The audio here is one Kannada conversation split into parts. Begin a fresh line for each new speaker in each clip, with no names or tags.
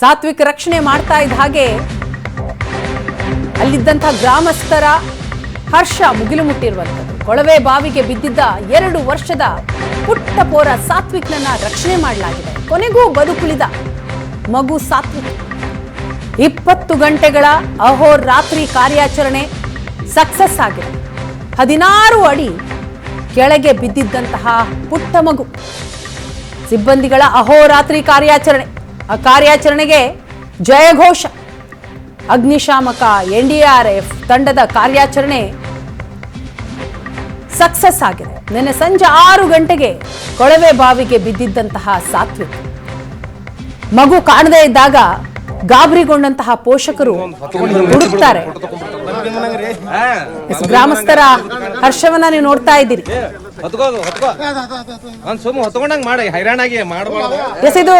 ಸಾತ್ವಿಕ್ ರಕ್ಷಣೆ ಮಾಡ್ತಾ ಇದ್ದ ಹಾಗೆ ಅಲ್ಲಿದ್ದಂಥ ಗ್ರಾಮಸ್ಥರ ಹರ್ಷ ಮುಗಿಲು ಮುಟ್ಟಿರುವಂಥದ್ದು. ಕೊಳವೆ ಬಾವಿಗೆ ಬಿದ್ದಿದ್ದ ಎರಡು ವರ್ಷದ ಪುಟ್ಟ ಪೋರ ಸಾತ್ವಿಕ್ನನ್ನ ರಕ್ಷಣೆ ಮಾಡಲಾಗಿದೆ. ಕೊನೆಗೂ ಬದುಕುಳಿದ ಮಗು ಸಾತ್ವಿಕ್. ಇಪ್ಪತ್ತು ಗಂಟೆಗಳ ಅಹೋರಾತ್ರಿ ಕಾರ್ಯಾಚರಣೆ ಸಕ್ಸಸ್ ಆಗಿದೆ. ಹದಿನಾರು ಅಡಿ ಕೆಳಗೆ ಬಿದ್ದಿದ್ದಂತಹ ಪುಟ್ಟ ಮಗು. ಸಿಬ್ಬಂದಿಗಳ ಅಹೋರಾತ್ರಿ ಕಾರ್ಯಾಚರಣೆ ಆ ಕಾರ್ಯಾಚರಣೆಗೆ ಜಯಘೋಷ. ಅಗ್ನಿಶಾಮಕ ಎನ್ ಡಿ ಆರ್ ಎಫ್ ತಂಡದ ಕಾರ್ಯಾಚರಣೆ ಸಕ್ಸಸ್ ಆಗಿದೆ. ನಿನ್ನೆ ಸಂಜೆ ಆರು ಗಂಟೆಗೆ ಕೊಳವೆ ಬಾವಿಗೆ ಬಿದ್ದಿದ್ದಂತಹ ಸಾತ್ವಿಕ್. ಮಗು ಕಾಣದೇ ಇದ್ದಾಗ ಗಾಬರಿಗೊಂಡಂತಹ ಪೋಷಕರು ಹುಡುಕ್ತಾರೆ. ಗ್ರಾಮಸ್ಥರ ಹರ್ಷವನ್ನ ನೀವು ನೋಡ್ತಾ ಇದ್ದೀರಿ.
ಹೊತ್ಕೋದು ಹೊತ್ಕೋ. ಒಂದ್ ಸುಮ್ಮ ಹೊತ್ಕೊಂಡಂಗ್ ಮಾಡಿ ಹೈರಾಣಾಗಿ ಮಾಡಬಾರ್ದು.
ಎಸ್ ಇದು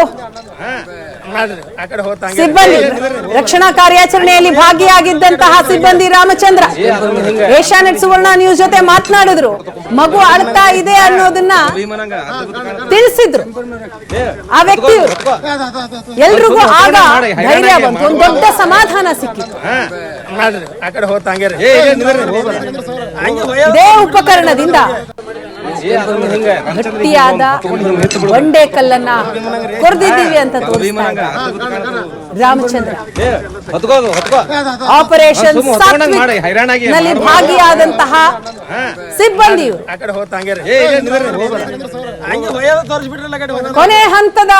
ಸಿಬ್ಬಂದಿ ರಕ್ಷಣಾ ಕಾರ್ಯಾಚರಣೆಯಲ್ಲಿ ಭಾಗಿಯಾಗಿದ್ದಂತಹ ಸಿಬ್ಬಂದಿ ರಾಮಚಂದ್ರ. ಏಷ್ಯಾನೆಟ್ ಸುವರ್ಣ ನ್ಯೂಸ್ ಜೊತೆ ಮಾತನಾಡಿದ್ರು. ಮಗು ಅಳ್ತಾ ಇದೆ ಅನ್ನೋದನ್ನ ತಿಳಿಸಿದ್ರು. ಆ ವ್ಯಕ್ತಿ ಎಲ್ರಿಗೂ ಆಗ ಧೈರ್ಯ ಬಂತು. ಒಂದು ದೊಡ್ಡ ಸಮಾಧಾನ ಸಿಕ್ಕಿತ್ತು ಇದೇ ಉಪಕರಣದಿಂದ ಗಟ್ಟಿಯಾದ ಬಂಡೆ ಕಲ್ಲನ್ನ ಕೊರೆದಿದ್ದೀವಿ ಅಂತ ತೋರಿಸ್ತಾರೆ ರಾಮಚಂದ್ರ. ಆಪರೇಷನ್ನಲ್ಲಿ ಭಾಗಿಯಾದಂತಹ ಸಿಬ್ಬಂದಿಯು. ಕೊನೆ ಹಂತದ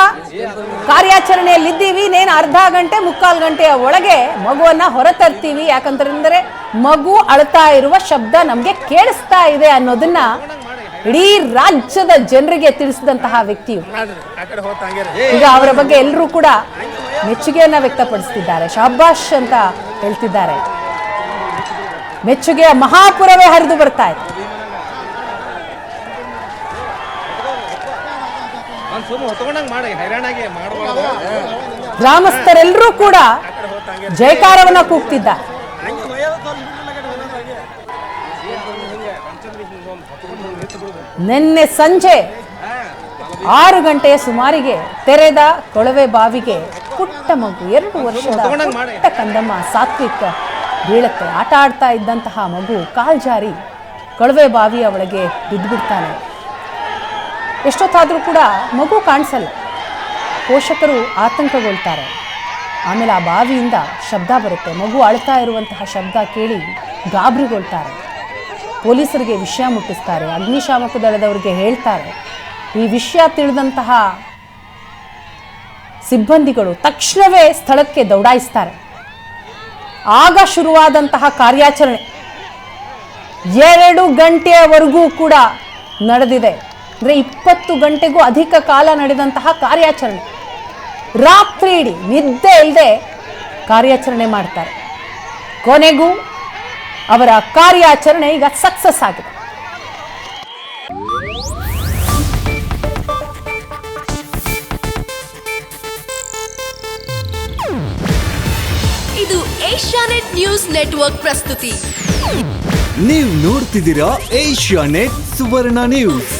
ಕಾರ್ಯಾಚರಣೆಯಲ್ಲಿದ್ದೀವಿ. ನೇನು ಅರ್ಧ ಗಂಟೆ ಮುಕ್ಕಾಲು ಗಂಟೆಯ ಒಳಗೆ ಮಗುವನ್ನ ಹೊರತರ್ತೀವಿ. ಯಾಕಂತಂದ್ರೆ ಮಗು ಅಳ್ತಾ ಇರುವ ಶಬ್ದ ನಮ್ಗೆ ಕೇಳಿಸ್ತಾ ಇದೆ ಅನ್ನೋದನ್ನ ಇಡೀ ರಾಜ್ಯದ ಜನರಿಗೆ ತಿಳಿಸಿದಂತಹ ವ್ಯಕ್ತಿಯು. ಈಗ ಅವರ ಬಗ್ಗೆ ಎಲ್ಲರೂ ಕೂಡ ಮೆಚ್ಚುಗೆಯನ್ನ ವ್ಯಕ್ತಪಡಿಸ್ತಿದ್ದಾರೆ. ಶಾಬಾಷ್ ಅಂತ ಹೇಳ್ತಿದ್ದಾರೆ. ಮೆಚ್ಚುಗೆಯ ಮಹಾಪುರವೇ ಹರಿದು ಬರ್ತಾ ಇದೆ.
ಮಾಡಬಾರ್ದು.
ಗ್ರಾಮಸ್ಥರೆಲ್ಲರೂ ಕೂಡ ಜಯಕಾರವನ್ನ ಕೂಗ್ತಿದ್ದಾರೆ. ನಿನ್ನೆ ಸಂಜೆ ಆರು ಗಂಟೆಯ ಸುಮಾರಿಗೆ ತೆರೆದ ಕೊಳವೆ ಬಾವಿಗೆ ಪುಟ್ಟ ಮಗು, ಎರಡು ವರ್ಷದ ಪುಟ್ಟ ಕಂದಮ್ಮ ಸಾತ್ವಿಕ ಬೀಳತ್ತೆ. ಆಟ ಆಡ್ತಾ ಇದ್ದಂತಹ ಮಗು ಕಾಲ್ ಜಾರಿ ಕೊಳವೆ ಬಾವಿಯ ಒಳಗೆ ಬಿದ್ದುಬಿಡ್ತಾನೆ. ಎಷ್ಟೊತ್ತಾದರೂ ಕೂಡ ಮಗು ಕಾಣಿಸಲ್ಲ. ಪೋಷಕರು ಆತಂಕಗೊಳ್ತಾರೆ. ಆಮೇಲೆ ಆ ಬಾವಿಯಿಂದ ಶಬ್ದ ಬರುತ್ತೆ. ಮಗು ಅಳ್ತಾ ಇರುವಂತಹ ಶಬ್ದ ಕೇಳಿ ಗಾಬರಿಗೊಳ್ತಾರೆ. ಪೊಲೀಸರಿಗೆ ವಿಷಯ ಮುಟ್ಟಿಸ್ತಾರೆ, ಅಗ್ನಿಶಾಮಕ ದಳದವರಿಗೆ ಹೇಳ್ತಾರೆ. ಈ ವಿಷಯ ತಿಳಿದಂತಹ ಸಿಬ್ಬಂದಿಗಳು ತಕ್ಷಣವೇ ಸ್ಥಳಕ್ಕೆ ದೌಡಾಯಿಸ್ತಾರೆ. ಆಗ ಶುರುವಾದಂತಹ ಕಾರ್ಯಾಚರಣೆ ಎರಡು ಗಂಟೆಯವರೆಗೂ ಕೂಡ ನಡೆದಿದೆ. ಅಂದರೆ ಇಪ್ಪತ್ತು ಗಂಟೆಗೂ ಅಧಿಕ ಕಾಲ ನಡೆದಂತಹ ಕಾರ್ಯಾಚರಣೆ. ರಾತ್ರಿ ಇಡೀ ನಿದ್ದೆ ಇಲ್ಲದೆ ಕಾರ್ಯಾಚರಣೆ ಮಾಡ್ತಾರೆ. ಕೊನೆಗೂ ಅವರ ಕಾರ್ಯಾಚರಣೆ ಈಗ ಸಕ್ಸಸ್ ಆಗಿದೆ.
ಇದು ಏಷ್ಯಾನೆಟ್ ನ್ಯೂಸ್ ನೆಟ್ವರ್ಕ್ ಪ್ರಸ್ತುತಿ.
ನೀವು ನೋಡ್ತಿದ್ದೀರಾ ಏಷ್ಯಾನೆಟ್ ಸುವರ್ಣ ನ್ಯೂಸ್